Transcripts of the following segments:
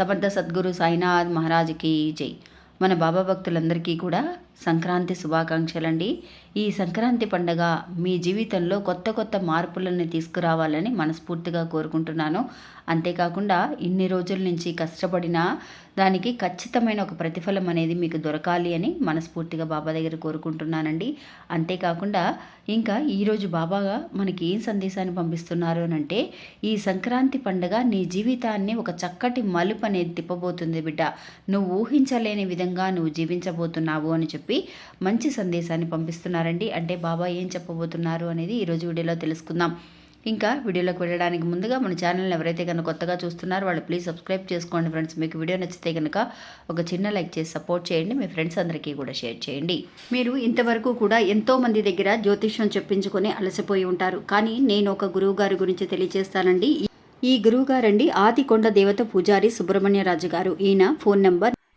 సమర్థ సద్గురు సాయినాథ్ మహారాజ్కి జై. మన బాబా భక్తులందరికీ కూడా సంక్రాంతి శుభాకాంక్షలండి. ఈ సంక్రాంతి పండగ మీ జీవితంలో కొత్త కొత్త మార్పులను తీసుకురావాలని మనస్ఫూర్తిగా కోరుకుంటున్నాను. అంతేకాకుండా ఇన్ని రోజుల నుంచి కష్టపడిన దానికి ఖచ్చితమైన ఒక ప్రతిఫలం అనేది మీకు దొరకాలి అని మనస్ఫూర్తిగా బాబా దగ్గర కోరుకుంటున్నానండి. అంతేకాకుండా ఇంకా ఈరోజు బాబాగా మనకి ఏం సందేశాన్ని పంపిస్తున్నారు అని అంటే ఈ సంక్రాంతి పండగ నీ జీవితాన్ని ఒక చక్కటి మలుపు అనేది తిప్పబోతుంది బిడ్డ. నువ్వు ఊహించలేని విధంగా నువ్వు జీవించబోతున్నావు అని చెప్పి మంచి సందేశాన్ని పంపిస్తున్నారండి. అంటే బాబా ఏం చెప్పబోతున్నారు అనేది ఈరోజు వీడియోలో తెలుసుకుందాం. ఇంకా వీడియోలోకి వెళ్ళడానికి ముందుగా మన ఛానల్ని ఎవరైతే కనుక కొత్తగా చూస్తున్నారో వాళ్ళు ప్లీజ్ సబ్స్క్రైబ్ చేసుకోండి ఫ్రెండ్స్. మీకు వీడియో నచ్చితే కనుక ఒక చిన్న లైక్ చేసి సపోర్ట్ చేయండి. మీ ఫ్రెండ్స్ అందరికీ కూడా షేర్ చేయండి. మీరు ఇంతవరకు కూడా ఎంతో మంది దగ్గర జ్యోతిష్యం చెప్పించుకొని అలసిపోయి ఉంటారు. కానీ నేను ఒక గురువు గారి గురించి తెలియజేస్తానండి. ఈ గురువు గారండి ఆదికొండ దేవత పూజారి సుబ్రహ్మణ్యరాజు గారు ఈయన phone number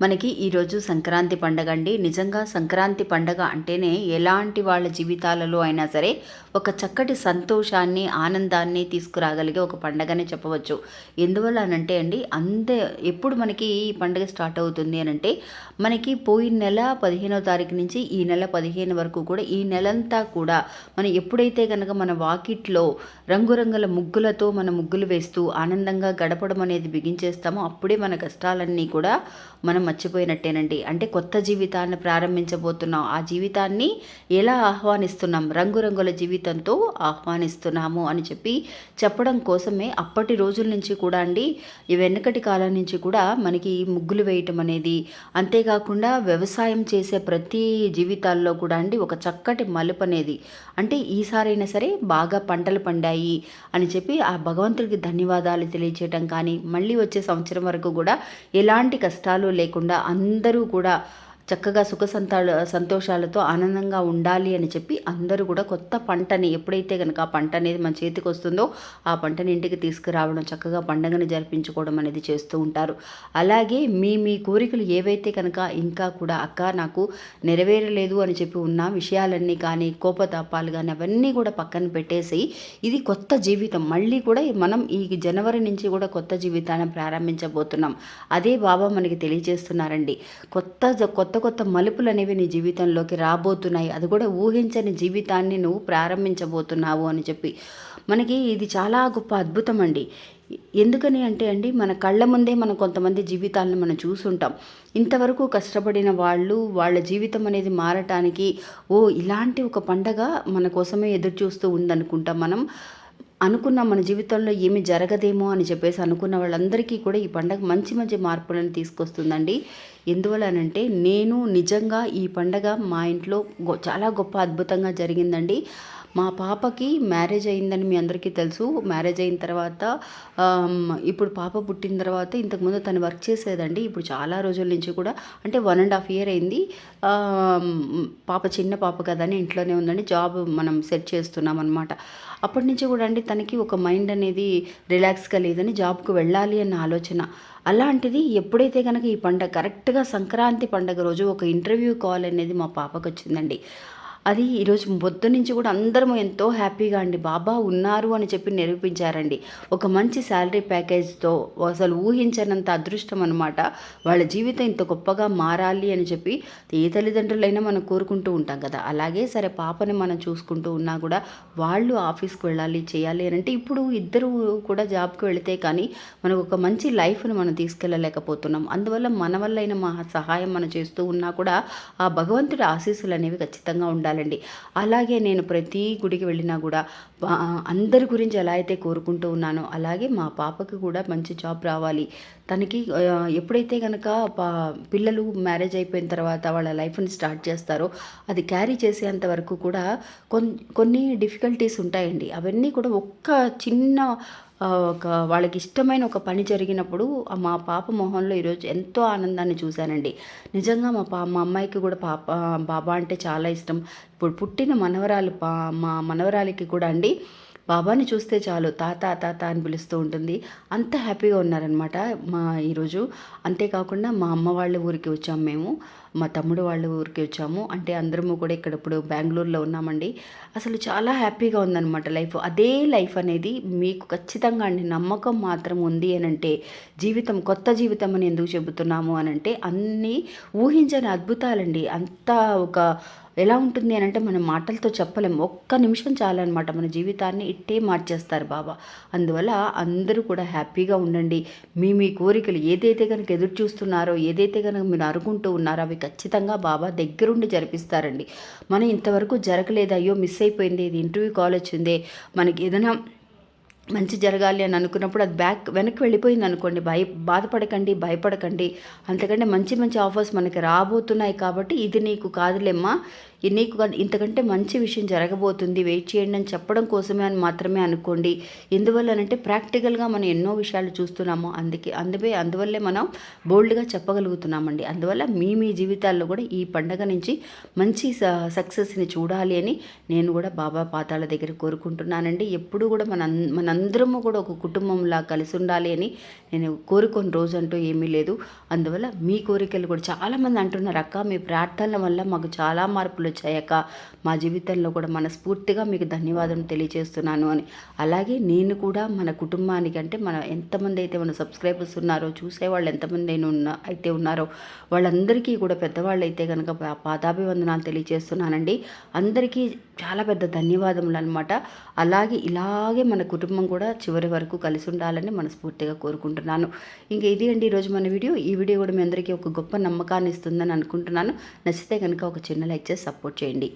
మనకి ఈరోజు సంక్రాంతి పండగ అండి. నిజంగా సంక్రాంతి పండగ అంటేనే ఎలాంటి వాళ్ళ జీవితాలలో అయినా సరే ఒక చక్కటి సంతోషాన్ని ఆనందాన్ని తీసుకురాగలిగే ఒక పండగనే చెప్పవచ్చు. ఎందువల్ల అనంటే అండి అంతే ఎప్పుడు మనకి ఈ పండగ స్టార్ట్ అవుతుంది అని అంటే మనకి పోయిన నెల పదిహేనో తారీఖు నుంచి ఈ నెల పదిహేను వరకు కూడా ఈ నెలంతా కూడా మనం ఎప్పుడైతే కనుక మన వాకిట్లో రంగురంగుల ముగ్గులతో మన ముగ్గులు వేస్తూ ఆనందంగా గడపడం అనేది బిగించేస్తామో అప్పుడే మన కష్టాలన్నీ కూడా మనం మర్చిపోయినట్టేనండి. అంటే కొత్త జీవితాన్ని ప్రారంభించబోతున్నాం. ఆ జీవితాన్ని ఎలా ఆహ్వానిస్తున్నాం? రంగురంగుల జీవితంతో ఆహ్వానిస్తున్నాము అని చెప్పి చెప్పడం కోసమే అప్పటి రోజుల నుంచి కూడా అండి ఈ వెనకటి కాలం నుంచి కూడా మనకి ముగ్గులు వేయటం అనేది. అంతేకాకుండా వ్యవసాయం చేసే ప్రతి జీవితాల్లో కూడా అండి ఒక చక్కటి మలుపు అనేది. అంటే ఈసారైనా సరే బాగా పంటలు పండాయి అని చెప్పి ఆ భగవంతుడికి ధన్యవాదాలు తెలియచేయటం కానీ మళ్ళీ వచ్చే సంవత్సరం వరకు కూడా ఎలాంటి కష్టాలు లేకుండా అందరూ కూడా చక్కగా సుఖ సంతాళ సంతోషాలతో ఆనందంగా ఉండాలి అని చెప్పి అందరూ కూడా కొత్త పంటని ఎప్పుడైతే కనుక ఆ పంట అనేది మన చేతికి వస్తుందో ఆ పంటని ఇంటికి తీసుకురావడం చక్కగా పండగని జరిపించుకోవడం అనేది చేస్తూ ఉంటారు. అలాగే మీ మీ కోరికలు ఏవైతే కనుక ఇంకా కూడా అక్క నాకు నెరవేరలేదు అని చెప్పి ఉన్న విషయాలన్నీ కానీ కోపతాపాలు కానీ అవన్నీ కూడా పక్కన పెట్టేసి ఇది కొత్త జీవితం. మళ్ళీ కూడా మనం ఈ జనవరి నుంచి కూడా కొత్త జీవితాన్ని ప్రారంభించబోతున్నాం. అదే బాబా మనకి తెలియజేస్తున్నారండి. కొత్త కొత్త కొత్త కొత్త మలుపులు అనేవి నీ జీవితంలోకి రాబోతున్నాయి. అది కూడా ఊహించని జీవితాన్ని నువ్వు ప్రారంభించబోతున్నావు అని చెప్పి. మనకి ఇది చాలా గొప్ప అద్భుతం అండి. ఎందుకని అంటే అండి మన కళ్ళ ముందే మనం కొంతమంది జీవితాలను మనం చూసుంటాం. ఇంతవరకు కష్టపడిన వాళ్ళు వాళ్ళ జీవితం అనేది మారటానికి ఓ ఇలాంటి ఒక పండగ మన కోసమే ఎదురు చూస్తూ ఉందనుకుంటాం మనం. అనుకున్న మన జీవితంలో ఏమి జరగదేమో అని చెప్పేసి అనుకున్న వాళ్ళందరికీ కూడా ఈ పండగ మంచి మంచి మార్పులను తీసుకొస్తుందండి. ఎందువలనంటే నేను నిజంగా ఈ పండగ మా ఇంట్లో గొ చాలా గొప్ప అద్భుతంగా జరిగిందండి. మా పాపకి మ్యారేజ్ అయిందని మీ అందరికీ తెలుసు. మ్యారేజ్ అయిన తర్వాత ఇప్పుడు పాప పుట్టిన తర్వాత ఇంతకుముందు తను వర్క్ చేసేదండి. ఇప్పుడు చాలా రోజుల నుంచి కూడా అంటే వన్ అండ్ హాఫ్ ఇయర్ అయింది. పాప చిన్న పాప కదా అని ఇంట్లోనే ఉందండి. జాబ్ మనం సెట్ చేస్తున్నాం అనమాట అప్పటి నుంచి కూడా అండి తనకి ఒక మైండ్ అనేది రిలాక్స్గా లేదని జాబ్కు వెళ్ళాలి అన్న ఆలోచన. అలాంటిది ఎప్పుడైతే కనుక ఈ పండగ కరెక్ట్గా సంక్రాంతి పండగ రోజు ఒక ఇంటర్వ్యూ కాల్ అనేది మా పాపకు వచ్చిందండి. అది ఈరోజు పొద్దు నుంచి కూడా అందరము ఎంతో హ్యాపీగా అండి. బాబా ఉన్నారు అని చెప్పి నిరూపించారండి. ఒక మంచి శాలరీ ప్యాకేజ్తో అసలు ఊహించనంత అదృష్టం అనమాట వాళ్ళ జీవితం ఇంత గొప్పగా మారాలి అని చెప్పి ఏ తల్లిదండ్రులైనా మనం కోరుకుంటూ ఉంటాం కదా. అలాగే సరే పాపని మనం చూసుకుంటూ ఉన్నా కూడా వాళ్ళు ఆఫీస్కి వెళ్ళాలి చేయాలి అని అంటే ఇప్పుడు ఇద్దరు కూడా జాబ్కి వెళితే కానీ మనకు ఒక మంచి లైఫ్ను మనం తీసుకెళ్ళలేకపోతున్నాం. అందువల్ల మన వల్ల అయిన మా సహాయం మనం చేస్తూ ఉన్నా కూడా ఆ భగవంతుడి ఆశీస్సులు అనేవి ఖచ్చితంగా ఉండాలి. ఉండాలండి. అలాగే నేను ప్రతి గుడికి వెళ్ళినా కూడా అందరి గురించి ఎలా అయితే కోరుకుంటూ ఉన్నానో అలాగే మా పాపకి కూడా మంచి జాబ్ రావాలి. తనకి ఎప్పుడైతే కనుక పిల్లలు మ్యారేజ్ అయిపోయిన తర్వాత వాళ్ళ లైఫ్ని స్టార్ట్ చేస్తారో అది క్యారీ చేసేంత వరకు కూడా కొన్ని కొన్ని డిఫికల్టీస్ ఉంటాయండి. అవన్నీ కూడా ఒక్క చిన్న ఒక వాళ్ళకి ఇష్టమైన ఒక పని జరిగినప్పుడు మా పాప మొహంలో ఈరోజు ఎంతో ఆనందాన్ని చూశానండి. నిజంగా మా పా మా అమ్మాయికి కూడా పాప బాబా అంటే చాలా ఇష్టం. ఇప్పుడు పుట్టిన మనవరాలు పా మా మనవరాలికి కూడా అండి బాబాని చూస్తే చాలు తాత తాత అని పిలుస్తూ ఉంటుంది. అంత హ్యాపీగా ఉన్నారనమాట మా ఈరోజు. అంతేకాకుండా మా అమ్మ వాళ్ళ ఊరికి వచ్చాము మేము. మా తమ్ముడు వాళ్ళ ఊరికి వచ్చాము. అంటే అందరము కూడా ఇక్కడ ఇప్పుడు బెంగళూరులో ఉన్నామండి. అసలు చాలా హ్యాపీగా ఉందన్నమాట లైఫ్. అదే లైఫ్ అనేది మీకు ఖచ్చితంగా అండి నమ్మకం మాత్రం ఉంది అని అంటే జీవితం కొత్త జీవితం అని ఎందుకు చెబుతున్నాము అని అంటే అన్నీ ఊహించని అద్భుతాలండి. అంత ఒక ఎలా ఉంటుంది అని అంటే మనం మాటలతో చెప్పలేం. ఒక్క నిమిషం చాలన్నమాట. మన జీవితాన్ని ఇట్టే మార్చేస్తారు బాబా. అందువల్ల అందరూ కూడా హ్యాపీగా ఉండండి. మీ మీ కోరికలు ఏదైతే కనుక ఎదురు చూస్తున్నారో ఏదైతే కనుక మీరు అనుకుంటూ ఉన్నారో అవి ఖచ్చితంగా బాబా దగ్గరుండి జరిపిస్తారండి. మనం ఇంతవరకు జరగలేదు అయ్యో మిస్ అయిపోయింది ఇది ఇంటర్వ్యూ కాల్ వచ్చిందే మనకి ఏదైనా మంచి జరగాలి అని అనుకున్నప్పుడు అది బ్యాక్ వెనక్కి వెళ్ళిపోయింది అనుకోండి. భయ బాధపడకండి భయపడకండి. అంతకంటే మంచి మంచి ఆఫర్స్ మనకి రాబోతున్నాయి కాబట్టి ఇది నీకు కాదులేమ్మా. నీకు ఇంతకంటే మంచి విషయం జరగబోతుంది. వెయిట్ చేయండి అని చెప్పడం కోసమే అని మాత్రమే అనుకోండి. ఎందువల్లనంటే ప్రాక్టికల్గా మనం ఎన్నో విషయాలు చూస్తున్నాము. అందుకే అందువే అందువల్లే మనం బోల్డ్గా చెప్పగలుగుతున్నామండి. అందువల్ల మీ మీ జీవితాల్లో కూడా ఈ పండగ నుంచి మంచి సక్సెస్ని చూడాలి అని నేను కూడా బాబా పాతాళ దగ్గర కోరుకుంటున్నానండి. ఎప్పుడు కూడా మన మనందరము కూడా ఒక కుటుంబంలా కలిసి ఉండాలి అని నేను కోరుకొని రోజు అంటూ ఏమీ లేదు. అందువల్ల మీ కోరికలు కూడా చాలామంది అంటున్నారు అక్క మీ ప్రార్థనల వల్ల మాకు చాలా మార్పులు వచ్చాయక మా జీవితంలో కూడా మనస్ఫూర్తిగా మీకు ధన్యవాదం తెలియజేస్తున్నాను అని. అలాగే నేను కూడా మన కుటుంబానికి అంటే మన ఎంతమంది అయితే మన సబ్స్క్రైబర్స్ ఉన్నారో చూసేవాళ్ళు ఎంతమంది అయినా ఉన్న అయితే ఉన్నారో వాళ్ళందరికీ కూడా పెద్దవాళ్ళు అయితే కనుక పాదాభివందనాలు తెలియజేస్తున్నానండి అందరికీ చాలా పెద్ద ధన్యవాదములు అనమాట అలాగే ఇలాగే మన కుటుంబం కూడా చివరి వరకు కలిసి ఉండాలని మనస్ఫూర్తిగా కోరుకుంటున్నాను. ఇంకా ఇది అండి ఈరోజు మన వీడియో. ఈ వీడియో కూడా మీ అందరికీ ఒక గొప్ప నమ్మకాన్ని ఇస్తుందని అనుకుంటున్నాను. నచ్చితే కనుక ఒక చిన్న లైక్ చేసి సపోర్ట్ చేయండి.